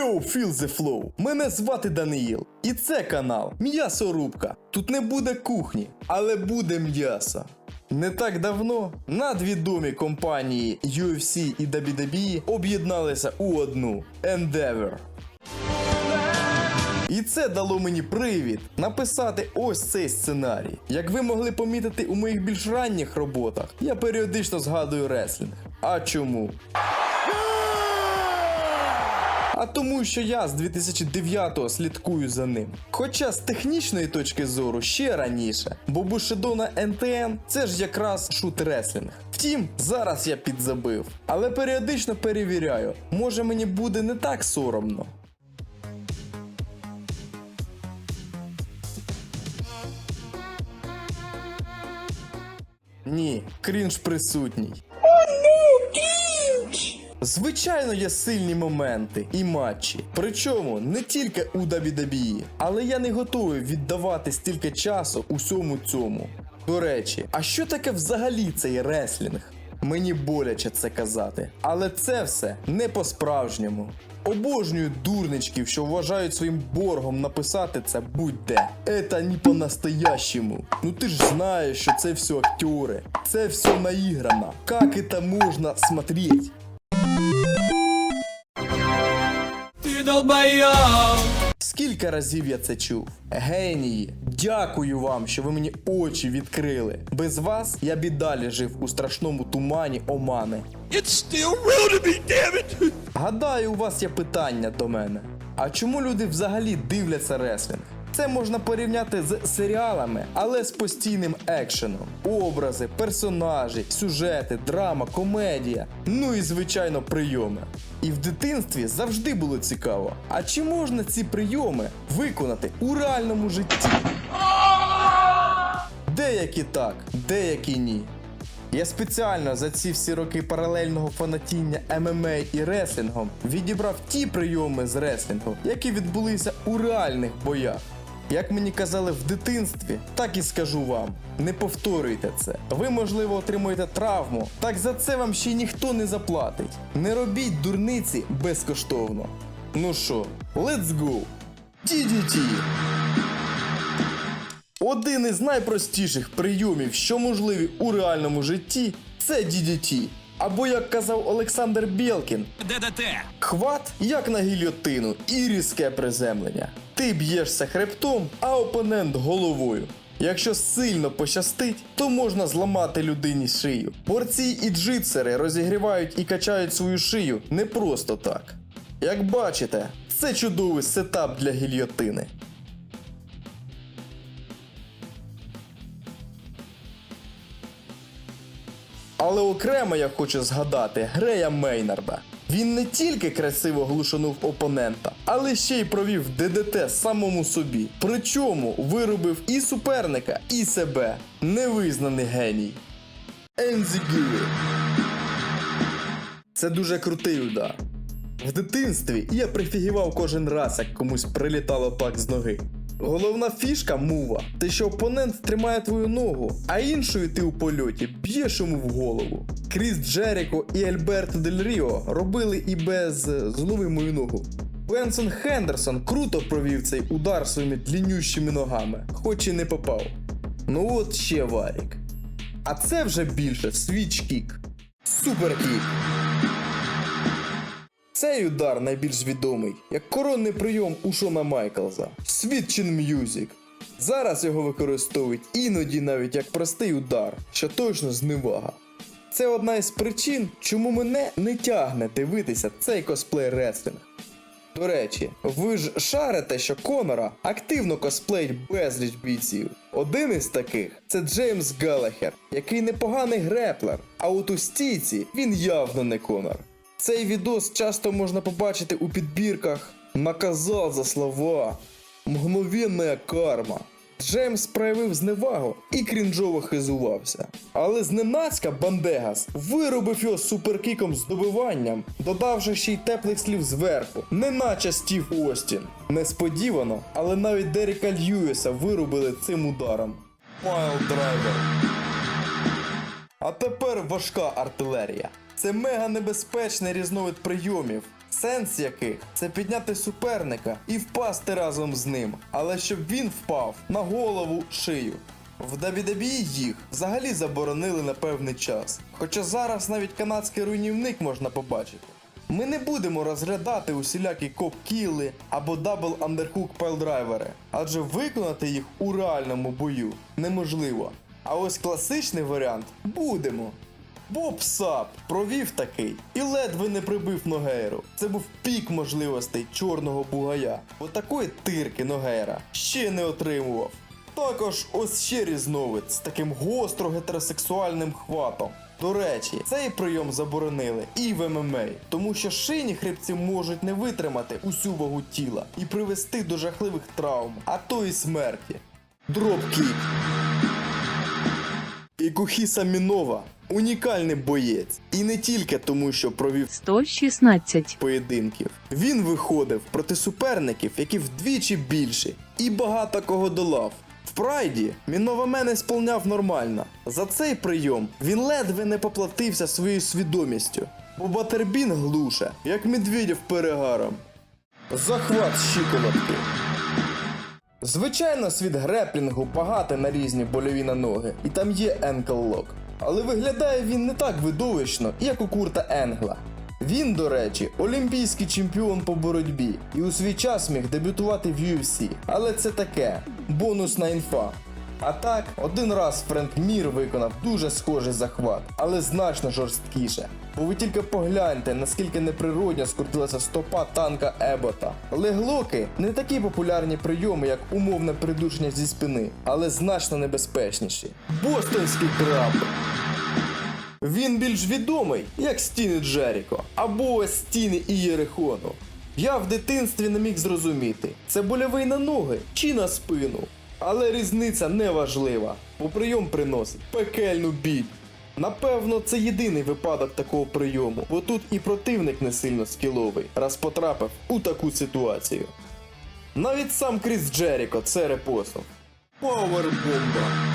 Йоу, feel the flow! Мене звати Даниїл. І це канал М'ясорубка. Тут не буде кухні, але буде м'ясо. Не так давно надвідомі компанії UFC і WWE об'єдналися у одну Endeavor. І це дало мені привід написати ось цей сценарій. Як ви могли помітити у моїх більш ранніх роботах, я періодично згадую реслінг. А чому? А тому, що я з 2009-го слідкую за ним. Хоча з технічної точки зору ще раніше, бо Бушидона НТН це ж якраз шут реслінг. Втім, зараз я підзабив, але періодично перевіряю, може мені буде не так соромно. Ні, крінж присутній. Звичайно, є сильні моменти і матчі. Причому не тільки у WWE, але я не готовий віддавати стільки часу усьому цьому. До речі, а що таке взагалі цей реслінг? Мені боляче це казати, але це все не по-справжньому. Обожнюю дурничків, що вважають своїм боргом написати це будь-де. Это не по-настоящему. Ну ти ж знаєш, що це все актери, це все наіграно. Как это можна смотреть? Ты! Скільки разів я це чув? Генії, дякую вам, що ви мені очі відкрили. Без вас я б і далі жив у страшному тумані омани. It's still real to me, damn it! Гадаю, у вас є питання до мене. А чому люди взагалі дивляться реслінг? Це можна порівняти з серіалами, але з постійним екшеном. Образи, персонажі, сюжети, драма, комедія. Ну і звичайно прийоми. І в дитинстві завжди було цікаво. А чи можна ці прийоми виконати у реальному житті? Деякі так, деякі ні. Я спеціально за ці всі роки паралельного фанатіння ММА і реслінгом відібрав ті прийоми з реслінгу, які відбулися у реальних боях. Як мені казали в дитинстві, так і скажу вам: не повторюйте це. Ви, можливо, отримуєте травму, так за це вам ще й ніхто не заплатить. Не робіть дурниці безкоштовно. Ну що, let's go! DDT! Один із найпростіших прийомів, що можливі у реальному житті, це DDT. Або як казав Олександр Білкін, ДДТ! хват як на гільйотину і різке приземлення. Ти б'єшся хребтом, а опонент головою. Якщо сильно пощастить, то можна зламати людині шию. Борці і джитсери розігрівають і качають свою шию не просто так. Як бачите, це чудовий сетап для гільйотини. Але окремо я хочу згадати Грея Мейнарда. Він не тільки красиво глушанув опонента, але ще й провів ДДТ самому собі. Причому виробив і суперника, і себе. Невизнаний геній. Ензігюрі. Це дуже крутий удар. В дитинстві я прифігівав кожен раз, як комусь прилітало так з ноги. Головна фішка мува, те, що опонент тримає твою ногу, а іншою ти у польоті б'єш йому в голову. Кріс Джеріко і Альберто Дель Ріо робили і без е, «злови мою ногу. Бенсон Хендерсон круто провів цей удар своїми дліннющими ногами, хоч і не попав. Ну от ще варік. А це вже більше свіч-кік. Суперкік. Цей удар найбільш відомий як коронний прийом у Шона Майклза Switching Music. Зараз його використовують іноді навіть як простий удар, що точно зневага. Це одна із причин, чому мене не тягне дивитися цей косплей реслінг. До речі, ви ж шарите, що Конора активно косплеїть безліч бійців. Один із таких це Джеймс Галахер, який непоганий греплер, а от у стійці він явно не Конор. Цей відос часто можна побачити у підбірках Наказав за слова. Мгновенна карма. Джеймс проявив зневагу і крінжово хизувався. Але зненацька Бандегас виробив його суперкіком з добиванням, додавши ще й теплих слів зверху, неначе Стів Остін. Несподівано, але навіть Деріка Льюіса вирубили цим ударом. Майл драйвер. А тепер важка артилерія. Це мега небезпечний різновид прийомів. сенс яких це підняти суперника і впасти разом з ним, але щоб він впав на голову шию. В WWE їх взагалі заборонили на певний час. Хоча зараз навіть канадський руйнівник можна побачити. Ми не будемо розглядати усілякі коп-кіли або дабл андерхук пайлдрайвери, адже виконати їх у реальному бою неможливо. А ось класичний варіант будемо. Боб Сап провів такий і ледве не прибив Ногейру. Це був пік можливостей чорного бугая. Отакої тирки Ногейра ще не отримував. Також ось ще різновид з таким гостро гетеросексуальним хватом. До речі, цей прийом заборонили і в ММА, тому що шийні хребці можуть не витримати усю вагу тіла і привести до жахливих травм, а то і смерті. Дропкік. Ікухіса Мінова унікальний боєць. І не тільки тому, що провів 116. поєдинків. Він виходив проти суперників, які вдвічі більші, і багато кого долав. В прайді Мінова мене сповняв нормально. За цей прийом він ледве не поплатився своєю свідомістю, бо Батербін глуше, як медведів перегаром. Захват щиколотки. Звичайно, світ греплінгу багатий на різні больові на ноги, і там є енкл лок. Але виглядає він не так видовищно, як у Курта Енгла. Він, до речі, олімпійський чемпіон по боротьбі і у свій час міг дебютувати в UFC. Але це таке бонусна інфа. А так, один раз Френк Мір виконав дуже схожий захват, але значно жорсткіше. Бо ви тільки погляньте, наскільки неприродно скрутилася стопа танка Ебота. Леглоки не такі популярні прийоми, як умовне придушення зі спини, але значно небезпечніші. Бостонський краб. Він більш відомий, як стіни Джеріко, або стіни Ієрихону. Я в дитинстві не міг зрозуміти, це больовий на ноги чи на спину. Але різниця не важлива, бо прийом приносить пекельну біль. Напевно, це єдиний випадок такого прийому, бо тут і противник не сильно скіловий, раз потрапив у таку ситуацію. Навіть сам Кріс Джеріко це репостив. Пауербомба.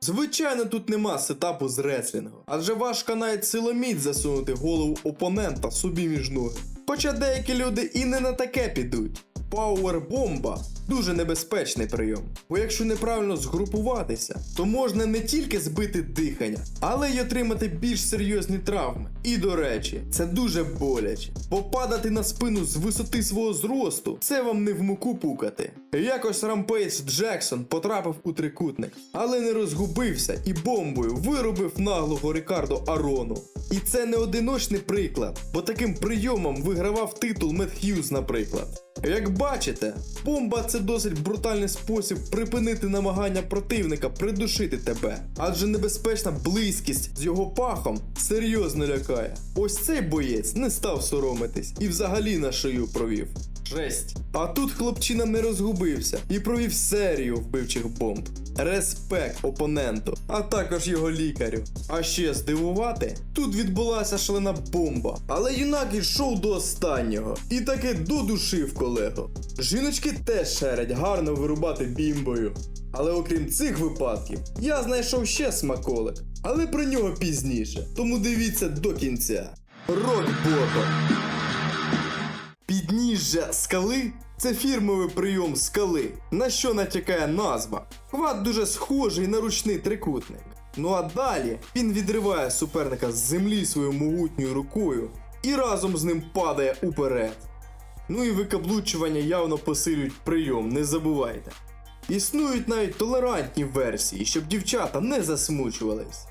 Звичайно, тут нема сетапу з реслінгу, адже важко навіть силоміць засунути голову опонента собі між ноги. Хоча деякі люди і не на таке підуть. Пауербомба дуже небезпечний прийом, бо якщо неправильно згрупуватися, то можна не тільки збити дихання, але й отримати більш серйозні травми. І до речі, це дуже боляче, бо падати на спину з висоти свого зросту це вам не в муку пукати. Якось Рампейдж Джексон потрапив у трикутник, але не розгубився і бомбою вирубив наглого Рікардо Арону. І це не одиночний приклад, бо таким прийомом вигравав титул Мет Х'юз, наприклад. Як бачите, бомба це досить брутальний спосіб припинити намагання противника придушити тебе, адже небезпечна близькість з його пахом серйозно лякає. Ось цей боєць не став соромитись і взагалі на шию провів. Жесть. А тут хлопчина не розгубився і провів серію вбивчих бомб. Респект опоненту, а також його лікарю. А ще здивувати, тут відбулася шалена бомба. Але юнак йшов до останнього і таки додушив колегу. Жіночки теж шерять гарно вирубати бімбою. Але окрім цих випадків, я знайшов ще смаколик, але про нього пізніше. Тому дивіться до кінця. Рок Bottom. Підніжжя скали це фірмовий прийом скали, на що натякає назва. Хват дуже схожий на ручний трикутник. Ну а далі він відриває суперника з землі своєю могутньою рукою і разом з ним падає уперед. Ну і викаблучування явно посилюють прийом, не забувайте. Існують навіть толерантні версії, щоб дівчата не засмучувались.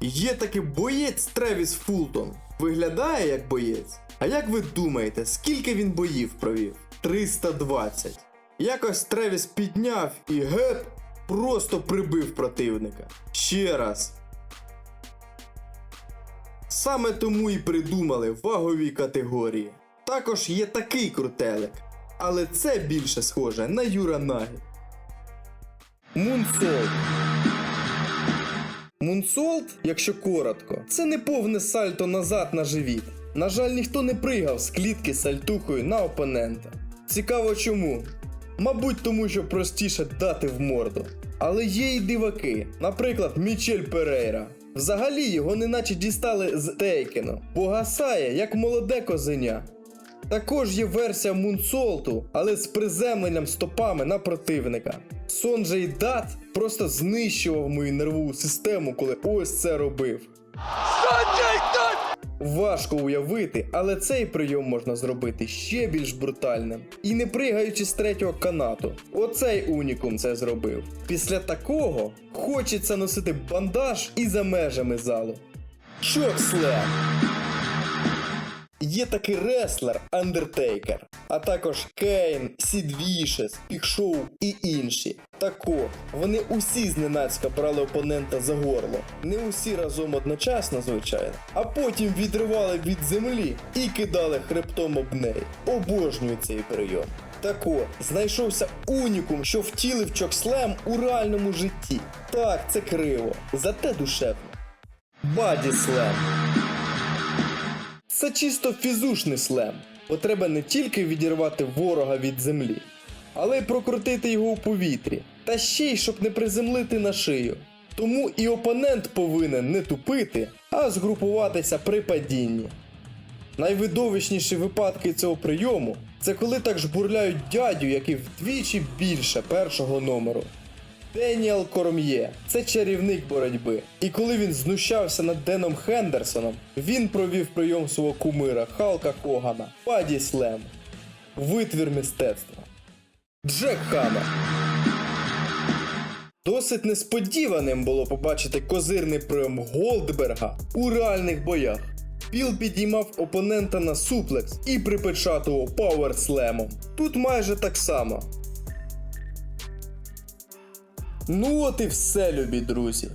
Є таки боєць Тревіс Фултон. Виглядає як боєць. А як ви думаєте, скільки він боїв провів? 320. Якось Тревіс підняв і геп просто прибив противника. Ще раз. Саме тому і придумали вагові категорії. Також є такий крутелик, але це більше схоже на Юра Нагі. Мунсолт. Мунсолт, якщо коротко, це не повне сальто назад на живіт. На жаль, ніхто не пригав з клітки сальтухою на опонента. Цікаво чому? Мабуть, тому що простіше дати в морду. Але є й диваки, наприклад, Мічель Перейра. Взагалі його неначе дістали з Тейкену. Погасає, як молоде козеня. Також є версія Мунсолту, але з приземленням стопами на противника. Сонджей Дат просто знищував мою нервову систему, коли ось це робив. Важко уявити, але цей прийом можна зробити ще більш брутальним. І не пригаючи з третього канату. Оцей унікум це зробив. Після такого хочеться носити бандаж і за межами залу. Чокслем! Є такий реслер Undertaker, а також Кейн, Сід Вішес, Пікшоу і інші. Тако, вони усі зненацька брали опонента за горло. Не усі разом одночасно, звичайно, а потім відривали від землі і кидали хребтом об неї. Обожнюю цей прийом. Тако, знайшовся унікум, що втілив чокслем у реальному житті. Так, це криво, зате душевно. Баді слем. Це чисто фізушний слем, бо треба не тільки відірвати ворога від землі, але й прокрутити його у повітрі, та ще й щоб не приземлити на шию. Тому і опонент повинен не тупити, а згрупуватися при падінні. Найвидовищніші випадки цього прийому це коли так жбурляють дядю, який вдвічі більше першого номеру. Деніел Корм'є це чарівник боротьби. І коли він знущався над Деном Хендерсоном, він провів прийом свого кумира Халка Хогана Паді Слем. Витвір мистецтва. Джек Хаммер. Досить несподіваним було побачити козирний прийом Голдберга у реальних боях. Біл підіймав опонента на суплекс і припечатував пауерслемом. Тут майже так само. Ну от і все, любі друзі.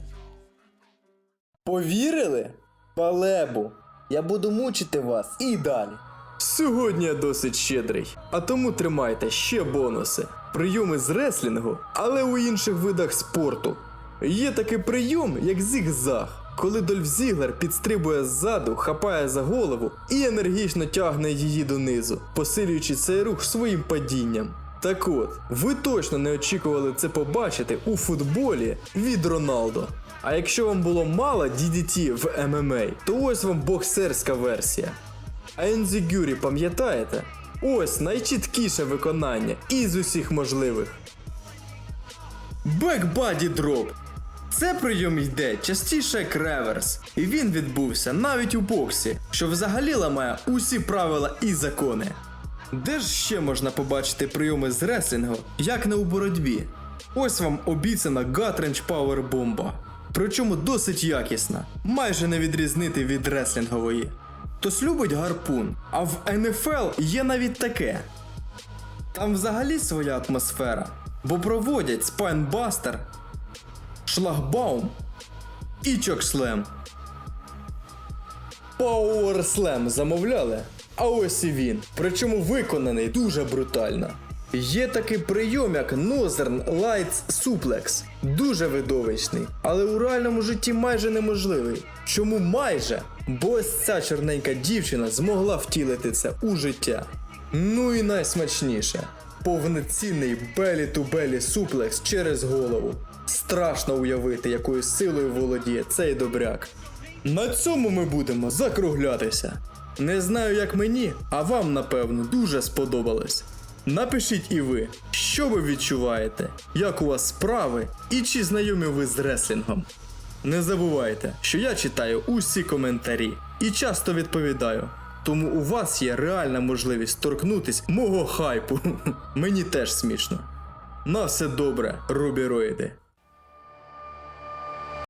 Повірили? Палебу. Я буду мучити вас і далі. Сьогодні я досить щедрий, а тому тримайте ще бонуси. Прийоми з реслінгу, але у інших видах спорту. Є такий прийом, як зігзаг, коли Дольф Зіглер підстрибує ззаду, хапає за голову і енергічно тягне її донизу, посилюючи цей рух своїм падінням. Так от, ви точно не очікували це побачити у футболі від Роналдо. А якщо вам було мало DDT в ММА, то ось вам боксерська версія. А Ензігюрі пам'ятаєте? Ось найчіткіше виконання із усіх можливих. Бекбаді дроп. Це прийом йде частіше як реверс, і він відбувся навіть у боксі, що взагалі ламає усі правила і закони. Де ж ще можна побачити прийоми з реслінгу, як не у боротьбі? Ось вам обіцяна Гатренч Power бомба. Причому досить якісна, майже не відрізнити від реслінгової. Хтось любить гарпун, а в НФЛ є навіть таке. Там взагалі своя атмосфера, бо проводять спайнбастер, шлагбаум і чокслем. Пауерслем замовляли, а ось і він. Причому виконаний дуже брутально. Є такий прийом, як Northern Lights Suplex. Дуже видовищний, але у реальному житті майже неможливий. Чому майже? Бо ось ця чорненька дівчина змогла втілити це у життя. Ну і найсмачніше. Повноцінний белі-ту-белі суплекс через голову. Страшно уявити, якою силою володіє цей добряк. На цьому ми будемо закруглятися. Не знаю, як мені, а вам, напевно, дуже сподобалось. Напишіть і ви, що ви відчуваєте, як у вас справи і чи знайомі ви з реслінгом. Не забувайте, що я читаю усі коментарі і часто відповідаю. Тому у вас є реальна можливість торкнутись мого хайпу. Мені теж смішно. На все добре, рубіроїди.